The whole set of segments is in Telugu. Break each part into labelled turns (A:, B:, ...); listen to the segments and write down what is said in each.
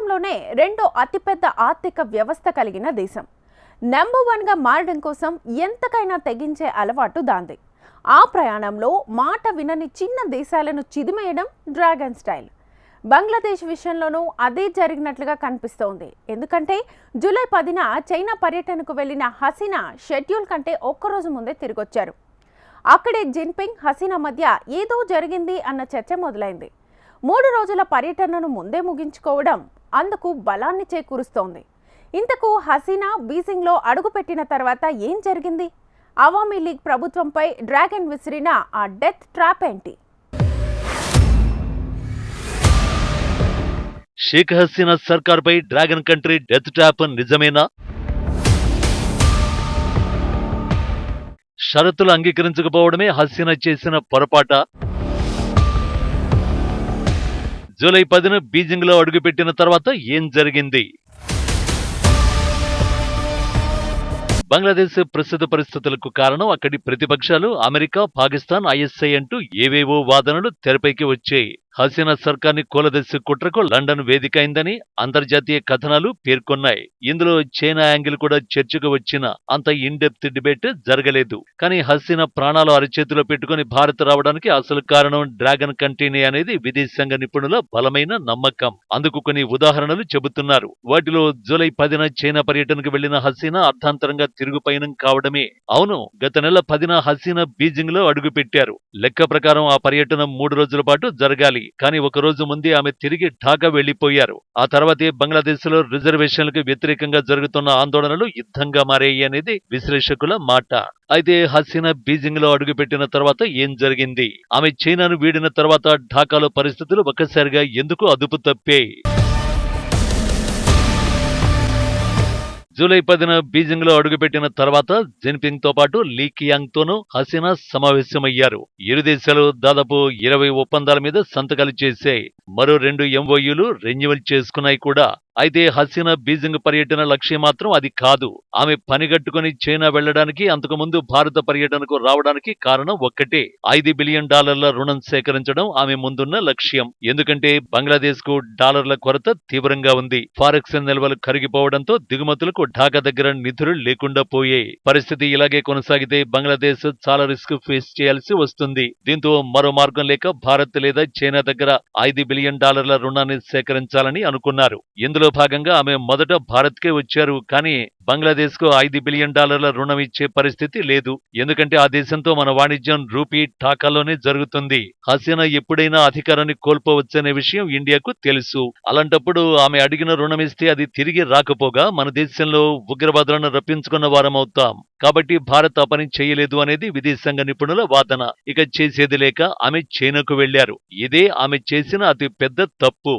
A: ప్రపంచంలోనే రెండో అతిపెద్ద ఆర్థిక వ్యవస్థ కలిగిన దేశం. నెంబర్ వన్గా మారడం కోసం ఎంతకైనా తెగించే అలవాటు దాంది. ఆ ప్రయాణంలో మాట వినని చిన్న దేశాలను చిదిమేయడం డ్రాగన్ స్టైల్. బంగ్లాదేశ్ విషయంలోనూ అదే జరిగినట్లుగా కనిపిస్తోంది. ఎందుకంటే జూలై పదిన చైనా పర్యటనకు వెళ్ళిన హసీనా షెడ్యూల్ కంటే ఒక్కరోజు ముందే తిరిగొచ్చారు. అక్కడే జిన్పింగ్ హసీనా మధ్య ఏదో జరిగింది అన్న చర్చ మొదలైంది. మూడు రోజుల పర్యటనను ముందే ముగించుకోవడం అందుకు బలాన్ని చేకూరుస్తోంది. ఇంతకు హసీనా బీజింగ్లో అడుగుపెట్టిన తర్వాత ఏం జరిగింది? అవామీ లీగ్ ప్రభుత్వంపై డ్రాగన్ విసిరిన ఆ డెత్ ట్రాప్ ఏంటి?
B: షేక్ హసీనా సర్కార్పై డ్రాగన్ కంట్రీ డెత్ ట్రాప్ నిజమేనా? షరతులు అంగీకరించకపోవడమే హసీనా చేసిన పొరపాట? జూలై పదిన బీజింగ్లో అడుగుపెట్టిన తర్వాత ఏం జరిగింది? బంగ్లాదేశ్ ప్రస్తుత పరిస్థితులకు కారణం అక్కడి ప్రతిపక్షాలు అమెరికా పాకిస్తాన్ ఐఎస్ఐ అంటూ ఏవేవో వాదనలు తెరపైకి వచ్చాయి. హసీనా సర్కార్ని కూలదర్శి కుట్రకు లండన్ వేదిక అయిందని అంతర్జాతీయ కథనాలు పేర్కొన్నాయి. ఇందులో చైనా యాంగిల్ కూడా చర్చకు వచ్చిన అంత ఇన్డెప్త్ డిబేట్ జరగలేదు. కానీ హసీనా ప్రాణాలు అరచేతిలో పెట్టుకుని భారత్ రావడానికి అసలు కారణం డ్రాగన్ కంటినీ అనేది విదేశాంగ నిపుణుల బలమైన నమ్మకం. అందుకు కొన్ని ఉదాహరణలు చెబుతున్నారు. వాటిలో జూలై పదిన చైనా పర్యటనకు వెళ్ళిన హసీనా అర్థాంతరంగా తిరుగు పయనం కావడమే. అవును గత నెల పదిన హసీనా బీజింగ్లో అడుగుపెట్టారు. లెక్క ప్రకారం ఆ పర్యటన మూడు రోజుల పాటు జరగాలి. కానీ ఒక రోజు ముందే ఆమె తిరిగి ఢాకా వెళ్ళిపోయారు ఆ తర్వాతే బంగ్లాదేశ్లో రిజర్వేషన్లకు వ్యతిరేకంగా జరుగుతున్న ఆందోళనలు యుద్ధంగా మారాయి అనేది విశ్లేషకుల మాట. అయితే హసీనా బీజింగ్లో అడుగుపెట్టిన తర్వాత ఏం జరిగింది? ఆమె చైనాను వీడిన తర్వాత ఢాకాలో పరిస్థితులు ఒక్కసారిగా ఎందుకు అదుపు తప్పే? జూలై పదిన బీజింగ్లో అడుగుపెట్టిన తర్వాత జిన్పింగ్తో పాటు లీ కియాంగ్ తోనూ హసీనా సమావేశమయ్యారు. ఇరు దేశాలు దాదాపు ఇరవై ఒప్పందాల మీద సంతకాలు చేశాయి. మరో రెండు ఎంఓయూలు రెన్యువల్ చేసుకున్నాయి కూడా. అయితే హసీనా బీజింగ్ పర్యటన లక్ష్యం మాత్రం అది కాదు. ఆమె పనిగట్టుకుని చైనా వెళ్ళడానికి అంతకుముందు భారత పర్యటనకు రావడానికి కారణం ఒక్కటే. ఐదు బిలియన్ డాలర్ల రుణం సేకరించడం ఆమె ముందున్న లక్ష్యం. ఎందుకంటే బంగ్లాదేశ్కు డాలర్ల కొరత తీవ్రంగా ఉంది. ఫారెక్స్ నిల్వలు కరిగిపోవడంతో దిగుమతులకు ఢాకా దగ్గర నిధులు లేకుండా పోయాయి. పరిస్థితి ఇలాగే కొనసాగితే బంగ్లాదేశ్ చాలా రిస్క్ ఫేస్ చేయాల్సి వస్తుంది. దీంతో మరో మార్గం లేక భారత్ లేదా చైనా దగ్గర ఐదు బిలియన్ డాలర్ల రుణాన్ని సేకరించాలని అనుకున్నారు. ఇందులో భాగంగా ఆమె మొదట భారత్కే వచ్చారు కానీ బంగ్లాదేశ్కు ఐదు బిలియన్ డాలర్ల రుణం ఇచ్చే పరిస్థితి లేదు. ఎందుకంటే ఆ దేశంతో మన వాణిజ్యం రూపీ ఠాకాలోనే జరుగుతుంది. హసీనా ఎప్పుడైనా అధికారాన్ని కోల్పోవచ్చనే విషయం ఇండియాకు తెలుసు. అలాంటప్పుడు ఆమె అడిగిన రుణం ఇస్తే అది తిరిగి రాకపోగా మన దేశంలో ఉగ్రవాదులను రప్పించుకున్న వారం అవుతాం. కాబట్టి భారత్ ఆ పని చేయలేదు అనేది విదేశాంగ నిపుణుల వాదన. ఇక చేసేది లేక ఆమె చైనాకు వెళ్ళారు ఇదే ఆమె చేసిన అతి పెద్ద తప్పు.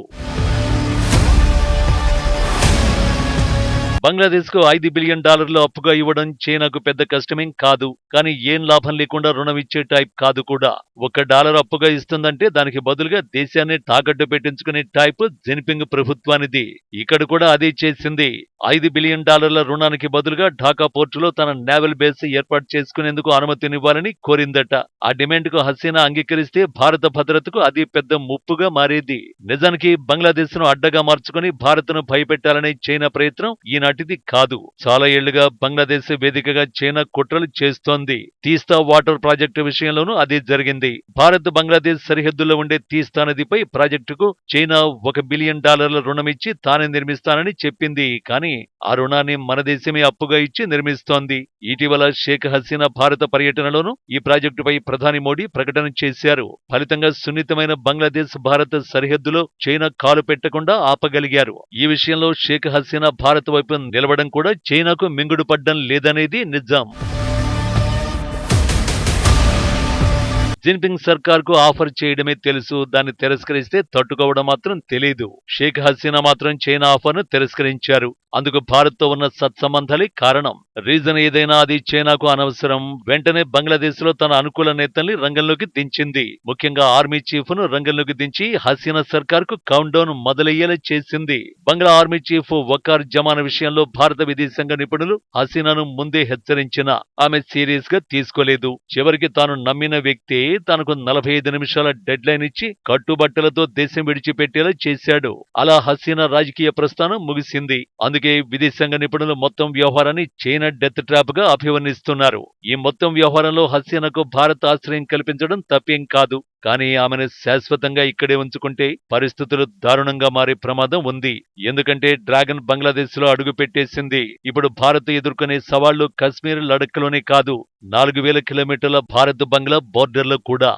B: బంగ్లాదేశ్కు ఐదు బిలియన్ డాలర్లు అప్పుగా ఇవ్వడం చైనాకు పెద్ద కష్టమేం కాదు. కానీ ఏం లాభం లేకుండా రుణం ఇచ్చే టైప్ కాదు కూడా. ఒక డాలర్ అప్పుగా ఇస్తుందంటే దానికి బదులుగా దేశాన్ని తాకట్టు పెట్టించుకునే టైప్ జిన్పింగ్ ప్రభుత్వానిది. ఇక్కడ కూడా అదే చేసింది. ఐదు బిలియన్ డాలర్ల రుణానికి బదులుగా ఢాకా పోర్టులో తన నేవల్ బేస్ ఏర్పాటు చేసుకునేందుకు అనుమతినివ్వాలని కోరిందట. ఆ డిమాండ్కు హసీనా అంగీకరిస్తే భారత భద్రతకు అది పెద్ద ముప్పుగా మారేది. నిజానికి బంగ్లాదేశ్ను అడ్డగా మార్చుకుని భారత్ను భయపెట్టాలనే చైనా ప్రయత్నం నాటిది కాదు. చాలా ఏళ్ళుగా బంగ్లాదేశ్ వేదికగా చైనా కుట్రలు చేస్తోంది. తీస్తా వాటర్ ప్రాజెక్టు విషయంలోనూ అదే జరిగింది. భారత్ బంగ్లాదేశ్ సరిహద్దుల్లో ఉండే తీస్తా నదిపై ప్రాజెక్టుకు చైనా ఒక బిలియన్ డాలర్ల రుణం ఇచ్చి తానే నిర్మిస్తానని చెప్పింది. కానీ ఆ రుణాన్ని మన దేశమే అప్పుగా ఇచ్చి నిర్మిస్తోంది. ఇటీవల షేక్ హసీనా భారత పర్యటనలోనూ ఈ ప్రాజెక్టుపై ప్రధాని మోడీ ప్రకటన చేశారు. ఫలితంగా సున్నితమైన బంగ్లాదేశ్ భారత్ సరిహద్దులో చైనా కాలు పెట్టకుండా ఆపగలిగారు. ఈ విషయంలో షేక్ హసీనా భారత్ వైపు నిలవడం కూడా చైనాకు మింగుడుపడ్డం లేదనేది నిజం. జిన్పింగ్ సర్కార్కు ఆఫర్ చేయడమే తెలుసు దాన్ని తిరస్కరిస్తే తట్టుకోవడం మాత్రం తెలియదు షేక్ హసీనా మాత్రం చైనా ఆఫర్ను తిరస్కరించారు. అందుకు భారత్తో ఉన్న సత్సంబంధాలే కారణం. రీజన్ ఏదైనా అది చైనాకు అనవసరం. వెంటనే బంగ్లాదేశ్లో తన అనుకూల నేతల్ని రంగంలోకి దించింది. ముఖ్యంగా ఆర్మీ చీఫ్ను రంగంలోకి దించి హసీనా సర్కార్కు కౌంట్ డౌన్ మొదలయ్యేలా చేసింది. బంగ్లా ఆర్మీ చీఫ్ వకార్ జమాన్ విషయంలో భారత విదేశాంగ నిపుణులు హసీనాను ముందే హెచ్చరించిన. ఆమె సీరియస్గా తీసుకోలేదు. చివరికి తాను నమ్మిన వ్యక్తి తనకు నలభై ఐదు నిమిషాల డెడ్ లైన్ ఇచ్చి కట్టుబట్టలతో దేశం విడిచిపెట్టేలా చేశాడు. అలా హసీనా రాజకీయ ప్రస్థానం ముగిసింది. అందుకే విదేశాంగ నిపుణులు మొత్తం వ్యవహారాన్ని చైనా డెత్ ట్రాప్గా అభివర్ణిస్తున్నారు. ఈ మొత్తం వ్యవహారంలో హసీనాకు భారత్ ఆశ్రయం కల్పించడం తప్పేం కాదు. కానీ ఆమెను శాశ్వతంగా ఇక్కడే ఉంచుకుంటే పరిస్థితులు దారుణంగా మారే ప్రమాదం ఉంది. ఎందుకంటే డ్రాగన్ బంగ్లాదేశ్లో అడుగు పెట్టేసింది ఇప్పుడు భారత్ ఎదుర్కొనే సవాళ్ళు కశ్మీర్ లడఖ్లోనే కాదు. నాలుగు వేల కిలోమీటర్ల భారత్ బంగ్లా బోర్డర్లో కూడా.